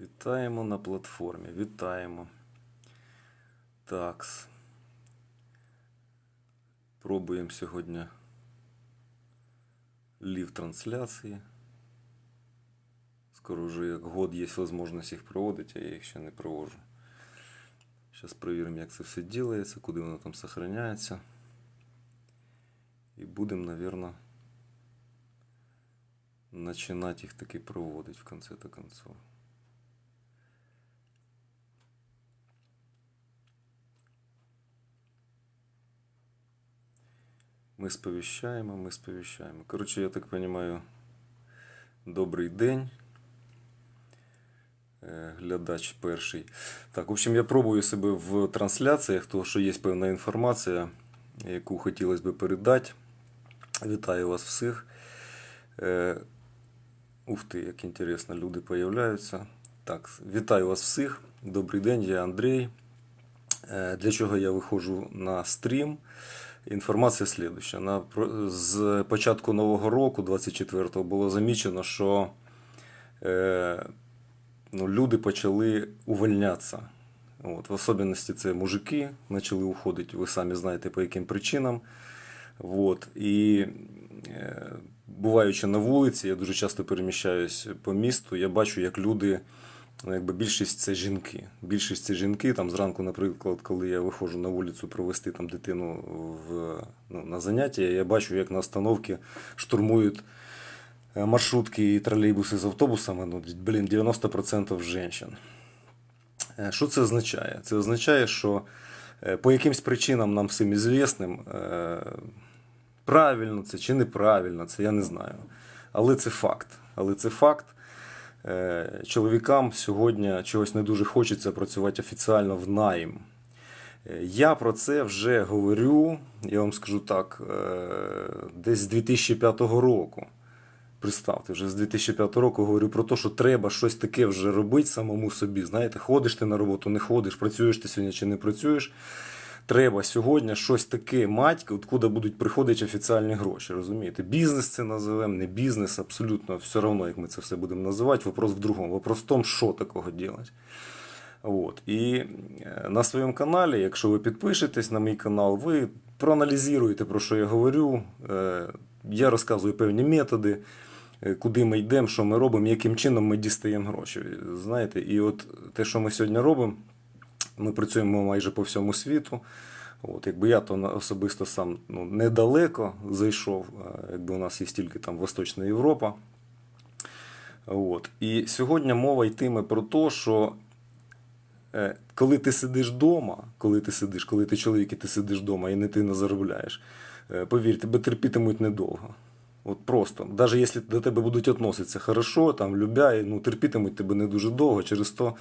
Вітаємо на платформі. Вітаємо. Такс. Пробуємо сьогодні лів трансляції. Скоро вже як год є можливість їх проводити, а я їх ще не проводжу. Зараз перевіримо, як це все ділається, куди воно там зберігається. І будемо, мабуть, починати їх таки проводити в конце то концов. Ми сповіщаємо, ми сповіщаємо. Коротше, я так розумію, добрий день. Е, Глядач перший. Так, в общем, я пробую себе в трансляціях, тому що є певна інформація, яку хотілося б передати. Вітаю вас всіх. Е, Ух ти, як інтересно, люди появляються. Так, вітаю вас всіх. Добрий день, я Андрій. Е, Для чого я виходжу на стрім? Інформація слідуща. На, з початку нового року, 24-го, було замічено, що е, ну, люди почали увольнятися. От, в особливості це мужики почали уходити, ви самі знаєте по яким причинам. От, і е, буваючи на вулиці, я дуже часто переміщаюсь по місту, я бачу, як люди, ну, якби більшість це жінки. Більшість це жінки. Там зранку, наприклад, коли я виходжу на вулицю провести там дитину в, ну, на заняття, я бачу, як на остановці штурмують е, маршрутки і тролейбуси з автобусами. Ну, блін, 90% жінок. Е, Що це означає? Це означає, що е, по якимсь причинам нам всім ізвісним, правильно це чи неправильно, це я не знаю. Але це факт. Але це факт. Е, Чоловікам сьогодні чогось не дуже хочеться працювати офіціально в найм. Е, Я про це вже говорю, я вам скажу так, е, десь з 2005 року. Представте, вже з 2005 року говорю про те, що треба щось таке вже робити самому собі. Знаєте, ходиш ти на роботу, не ходиш, працюєш ти сьогодні чи не працюєш. Треба сьогодні щось таке мати, откуда будуть приходити офіціальні гроші. Розумієте? Бізнес це називаємо, не бізнес, абсолютно все одно, як ми це все будемо називати. Вопрос в другому. Вопрос в тому, що такого робити. От. І е, на своєму каналі, якщо ви підпишетесь на мій канал, ви проаналізуєте, про що я говорю. Е, Я розказую певні методи, е, куди ми йдемо, що ми робимо, яким чином ми дістаємо гроші. Знаєте, і от те, що ми сьогодні робимо, ми працюємо майже по всьому світу. От, якби я то особисто сам ну, недалеко зайшов, е, якби у нас є тільки там Восточна Європа. От. І сьогодні мова йтиме про те, що е, коли ти сидиш вдома, коли ти сидиш, коли ти чоловік і ти сидиш вдома і не ти не заробляєш, е, повір, тебе терпітимуть недовго. От просто, навіть якщо до тебе будуть відноситися хорошо, там, любя, ну, терпітимуть тебе не дуже довго, через то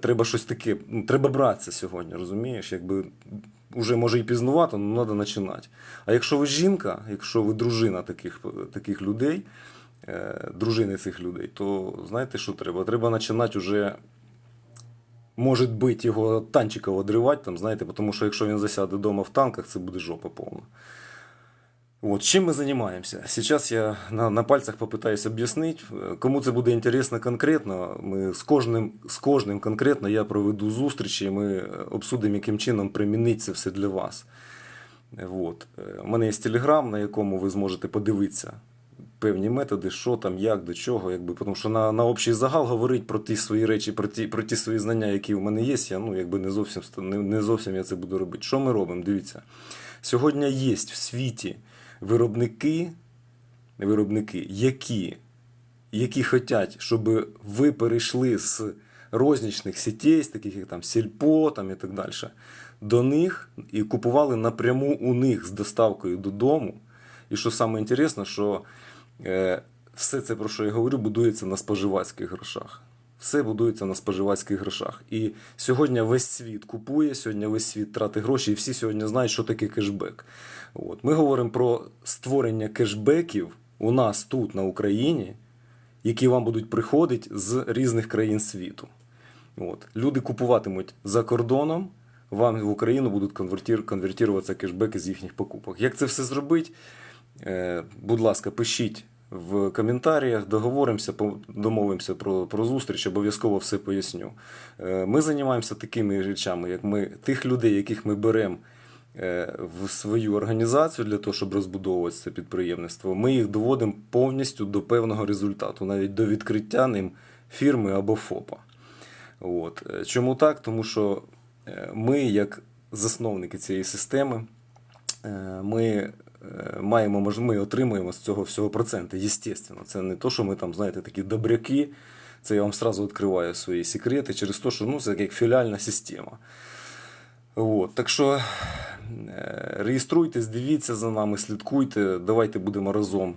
треба щось таке, ну, треба братися сьогодні, розумієш? Якби уже може і пізнувато, але треба починати. А якщо ви жінка, якщо ви дружина таких, таких людей, е, дружини цих людей, то знаєте, що треба? Треба починати вже може бути його танчиком одривати, там, знаєте, тому що якщо він засяде вдома в танках, це буде жопа повна. Вот, чем мы занимаемся? Сейчас я на, на пальцах попытаюсь объяснить. Кому це буде інтересно конкретно, ми з кожним, з кожним конкретно я проведу зустрічі, і ми обсудимо, яким чином примінити це все для вас. Вот. У мене є телеграм, на якому ви зможете подивитися певні методи, що там, як, до чого. Якби, тому що на, на общий загал говорить про ті свої речі, про ті, про ті свої знання, які в мене є, я ну, якби не зовсім, ста- не, не зовсім я це буду робити. Що ми робимо? Дивіться. Сьогодні є в світі виробники, виробники які, які хочуть, щоб ви перейшли з рознічних сітей, з таких як там Сільпо там, і так далі, до них і купували напряму у них з доставкою додому. І що саме інтересно, що е, все це, про що я говорю, будується на споживацьких грошах. Все будується на споживацьких грошах. І сьогодні весь світ купує, сьогодні весь світ тратить гроші, і всі сьогодні знають, що таке кешбек. От. Ми говоримо про створення кешбеків у нас тут, на Україні, які вам будуть приходити з різних країн світу. От. Люди купуватимуть за кордоном, вам в Україну будуть конвертір, конвертуватися кешбеки з їхніх покупок. Як це все зробити? Е, будь ласка, пишіть в коментарях, договоримося, домовимося про, про зустріч, обов'язково все поясню. Е, Ми займаємося такими речами, як ми тих людей, яких ми беремо е, в свою організацію для того, щоб розбудовувати це підприємництво, ми їх доводимо повністю до певного результату, навіть до відкриття ним фірми або ФОПа. От. Е, Чому так? Тому що ми, як засновники цієї системи, ми маємо мож- ми отримуємо з цього всього проценти. Єстественно, це не то, що ми там, знаєте, такі добряки. Це я вам сразу відкриваю свої секрети через те, що ну, це як філіальна система. От, так що е, реєструйтесь, дивіться за нами, слідкуйте, давайте будемо разом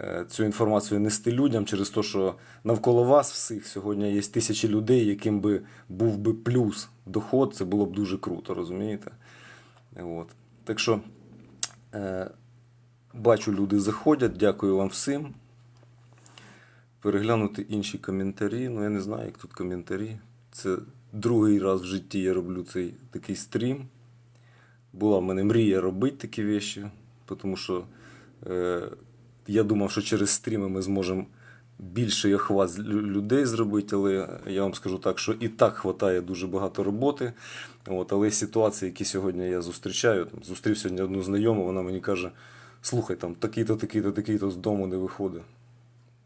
е, цю інформацію нести людям через те, що навколо вас всіх сьогодні є тисячі людей, яким би був би плюс доход, це було б дуже круто, розумієте? От. Так що е, бачу, люди заходять, дякую вам всім. Переглянути інші коментарі. Ну, я не знаю, як тут коментарі. Це другий раз в житті я роблю цей такий стрім. Була в мене мрія робити такі речі, тому що е, я думав, що через стріми ми зможемо більший охват людей зробити, але я вам скажу так, що і так хватає дуже багато роботи. От, але ситуації, які сьогодні я зустрічаю, там, зустрів сьогодні одну знайому, вона мені каже: слухай, там такий-то, такий-то, такий-то з дому не виходить.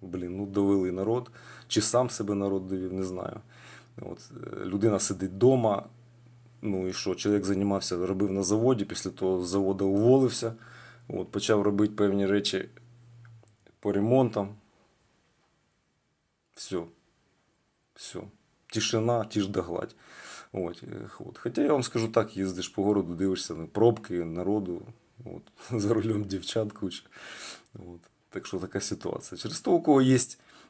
Блін, ну довели народ. Чи сам себе народ довів, не знаю. От, е, людина сидить вдома. Ну і що, чоловік займався, робив на заводі, після того з заводу уволився. От, почав робити певні речі по ремонтам. Все. Все. Тишина, тиш да гладь. От, от. Хоча я вам скажу так, їздиш по городу, дивишся на пробки, народу, от, за рулем дівчат куча. От. Так що така ситуація. Через то, у кого є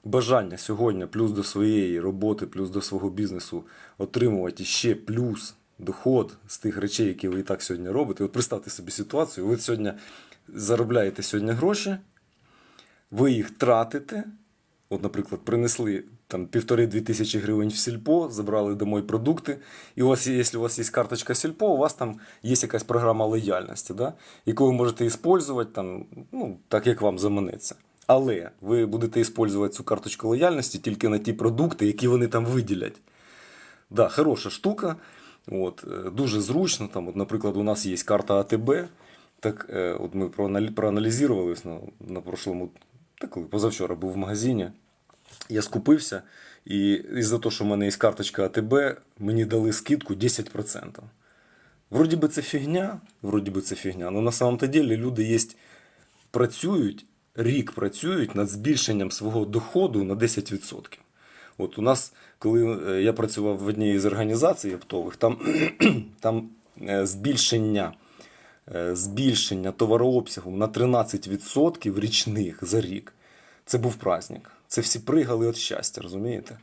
бажання сьогодні, плюс до своєї роботи, плюс до свого бізнесу, отримувати ще плюс доход з тих речей, які ви і так сьогодні робите. От представте собі ситуацію, ви сьогодні заробляєте сьогодні гроші, ви їх тратите. От, наприклад, принесли там півтори-дві тисячі гривень в сільпо, забрали домой продукти. І у вас, якщо у вас є карточка сільпо, у вас там є якась програма лояльності, да? яку ви можете використовувати там, ну, так, як вам заманеться. Але ви будете використовувати цю карточку лояльності тільки на ті продукти, які вони там виділять. Да, хороша штука. От, е, дуже зручно. Там, от, наприклад, у нас є карта АТБ. Так, е, от ми проаналізували на, на прошлому, так, позавчора був в магазині. Я скупився, і із-за того, що в мене є карточка АТБ, мені дали скидку 10%. Вроді би це фігня, вроді би це фігня, але на самом-то деле люди є, працюють, рік працюють над збільшенням свого доходу на 10%. От у нас, коли е, я працював в одній з організацій оптових, там, там е, збільшення, е, збільшення товарообсягу на 13% річних за рік. Це був праздник. Це всі пригали від щастя, розумієте?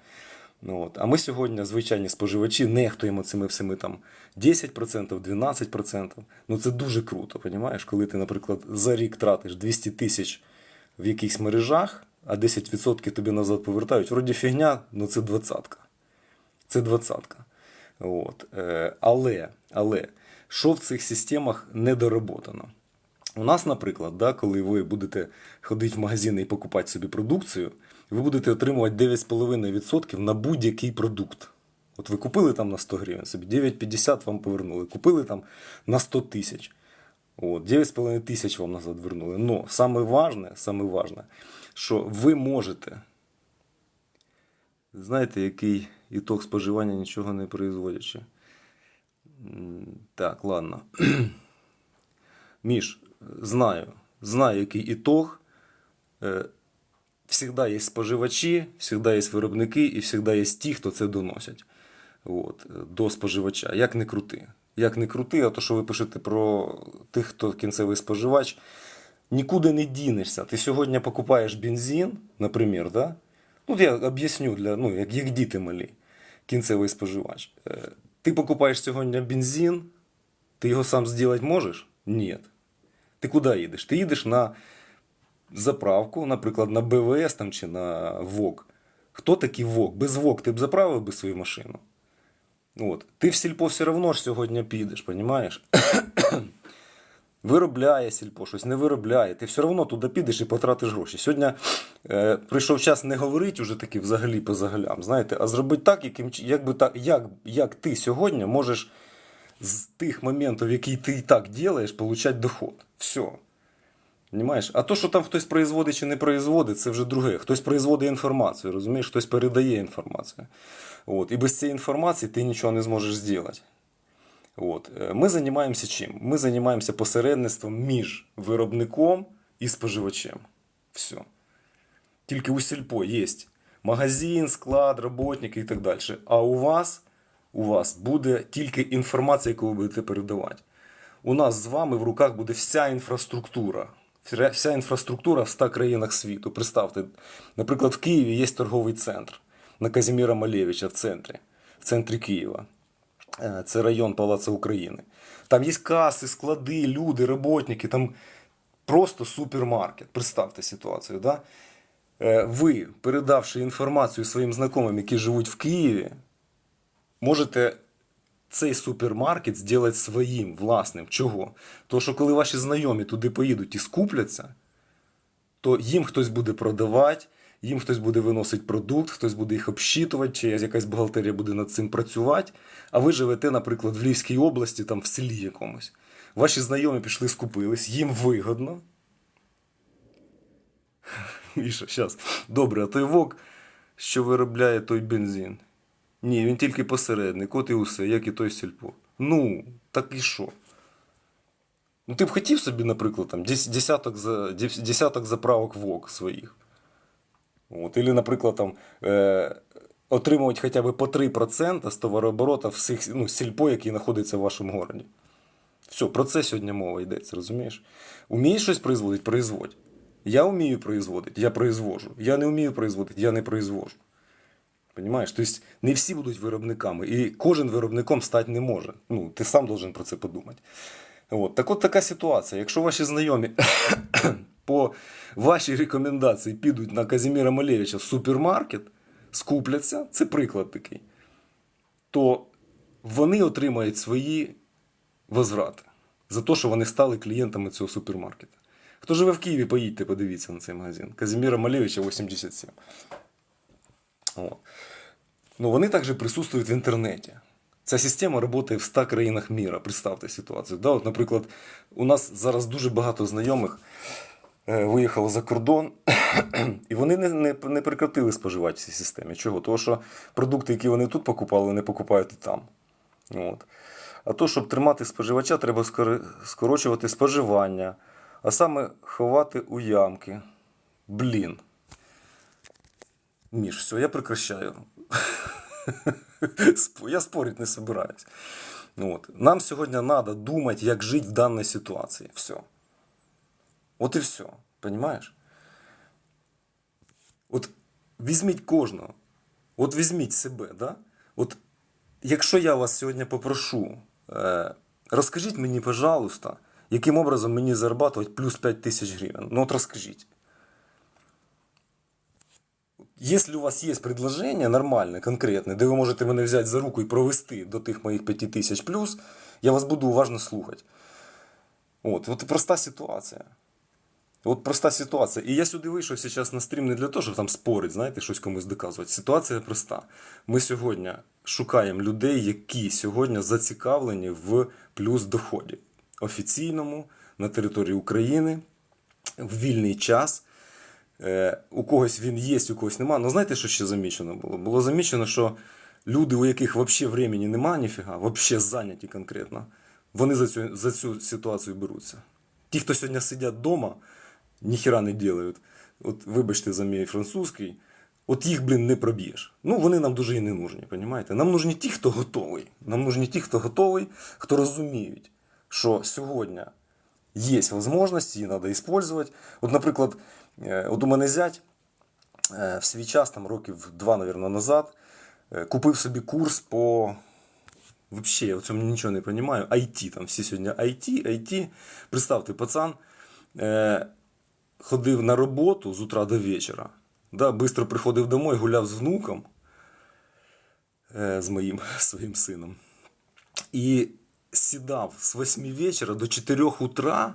Ну, от. А ми сьогодні, звичайні споживачі, нехтуємо цими всіми там 10%, 12%. Ну це дуже круто, розумієш? Коли ти, наприклад, за рік тратиш 200 тисяч в якихось мережах, а 10% тобі назад повертають. Вроді фігня, ну це двадцятка. Це двадцятка. От. Е, Але, але, що в цих системах недоработано? У нас, наприклад, да, коли ви будете ходити в магазини і покупати собі продукцію, ви будете отримувати 9,5% на будь-який продукт. От ви купили там на 100 гривень, собі 9,50 вам повернули. Купили там на 100 тисяч. От, 9,5 тисяч вам назад вернули. Но саме важне, саме важне, що ви можете. Знаєте, який ітог споживання нічого не производячи. Так, ладно. Міш, знаю, знаю, який ітог. Всегда є споживачі, всегда є виробники і всегда є ті, хто це доносять от, е, до споживача. Як не крути. Як не крути, а то, що ви пишете про тих, хто кінцевий споживач, нікуди не дінешся. Ти сьогодні покупаєш бензин, наприклад, да? ну я об'ясню для, ну, як, як діти малі, кінцевий споживач. Е, Ти покупаєш сьогодні бензин, ти його сам зробити можеш? Ні. Ти куди їдеш? Ти їдеш на заправку, наприклад, на БВС там, чи на ВОК. Хто такий ВОК? Без ВОК ти б заправив би свою машину. От. Ти в сільпо все одно ж сьогодні підеш, розумієш? Виробляє сільпо, щось не виробляє. Ти все одно туди підеш і потратиш гроші. Сьогодні е, прийшов час не говорити уже таки взагалі по загалям, знаєте, а зробити так, яким, як, так як, як ти сьогодні можеш з тих моментів, які ти і так робиш, отримати доход. Все. Понимаєш? А то, що там хтось производить чи не производить, це вже друге. Хтось производить інформацію, розумієш, хтось передає інформацію. От. І без цієї інформації ти нічого не зможеш зробити. От. Е, Ми займаємося чим? Ми займаємося посередництвом між виробником і споживачем. Все. Тільки у сільпо є магазин, склад, роботники і так далі. А у вас, у вас буде тільки інформація, яку ви будете передавати. У нас з вами в руках буде вся інфраструктура. Вся- інфраструктура в 100 країнах світу. Представте, наприклад, в Києві є торговий центр на Казіміра Малевича в центрі, в центрі Києва. Е, Це район Палацу України. Там є каси, склади, люди, роботники, там просто супермаркет. Представте ситуацію. Да? Е, Ви, передавши інформацію своїм знайомим, які живуть в Києві, можете цей супермаркет зробити своїм власним. Чого? Тому що коли ваші знайомі туди поїдуть і скупляться, то їм хтось буде продавати, їм хтось буде виносити продукт, хтось буде їх общитувати, чи якась бухгалтерія буде над цим працювати. А ви живете, наприклад, в Львівській області, там в селі якомусь. Ваші знайомі пішли скупились, їм вигодно. Міша, зараз. Добре, а той вок, що виробляє той бензин. Ні, він тільки посередник, от і усе, як і той сільпо. Ну, так і що? Ну, ти б хотів собі, наприклад, там, десяток, за, десяток заправок ВОК своїх. От, Или, наприклад, там, е, отримувати хоча б по 3% з товарооборота всіх ну, сільпо, які знаходяться в вашому городі. Все, про це сьогодні мова йдеться, розумієш? Умієш щось производити, производь. Я вмію производити, я произвожу. Я не вмію производити, я не произвожу. Понимаєш? Тобто не всі будуть виробниками, і кожен виробником стати не може. Ну, ти сам должен про це подумати. От. Так от така ситуація. Якщо ваші знайомі по вашій рекомендації підуть на Казіміра Малевича в супермаркет, скупляться, це приклад такий, то вони отримають свої возврати за те, що вони стали клієнтами цього супермаркета. Хто живе в Києві, поїдьте, подивіться на цей магазин. Казіміра Малевича 87. От. Ну, вони також присутствують в інтернеті. Ця система працює в 100 країнах міра. Представте ситуацію. Да? От, наприклад, у нас зараз дуже багато знайомих е, виїхало за кордон, і вони не, не, не прекратили споживати в цій системі. Чого? Тому що продукти, які вони тут покупали, вони покупають і там. От. А то, щоб тримати споживача, треба скорочувати споживання, а саме ховати у ямки. Блін. Міш, все, я прекращаю. Я спорить не собираюсь. От. Нам сьогодні треба думати, як жити в даній ситуації. Все. От і все. Понимаєш? От візьміть кожного. От візьміть себе, да? От якщо я вас сьогодні попрошу, е, розкажіть мені, пожалуйста, яким образом мені зарабатувати плюс 5 тисяч гривень. Ну от розкажіть. Если у вас є предложення нормальне, конкретне, де ви можете мене взяти за руку і провести до тих моїх 5 тисяч плюс, я вас буду уважно слухати. От, от проста ситуація. От проста ситуація. І я сюди вийшов зараз на стрім не для того, щоб там спорити, знаєте, щось комусь доказувати. Ситуація проста. Ми сьогодні шукаємо людей, які сьогодні зацікавлені в плюс доході. Офіційному, на території України, в вільний час. Е, у когось він є, у когось нема. Ну знаєте, що ще замічено було? Було замічено, що люди, у яких взагалі времени нема ніфіга, взагалі зайняті конкретно, вони за цю, за цю ситуацію беруться. Ті, хто сьогодні сидять вдома, ніхіра не делають. От вибачте за мій французький, от їх, блін, не проб'єш. Ну, вони нам дуже і не нужні, розумієте? Нам нужні ті, хто готовий. Нам нужні ті, хто готовий, хто розуміють, що сьогодні є можливості, її треба використовувати. От, наприклад, от у мене зять е, в свій час, там років два, мабуть, назад, е, купив собі курс по. Вообще, я в цьому нічого не розумію. IT, там всі сьогодні IT, IT. Представте, пацан е, ходив на роботу з утра до вечора. Да, бистро приходив домой, гуляв з внуком, е, з моїм своїм сином. І сідав з 8 вечора до 4 утра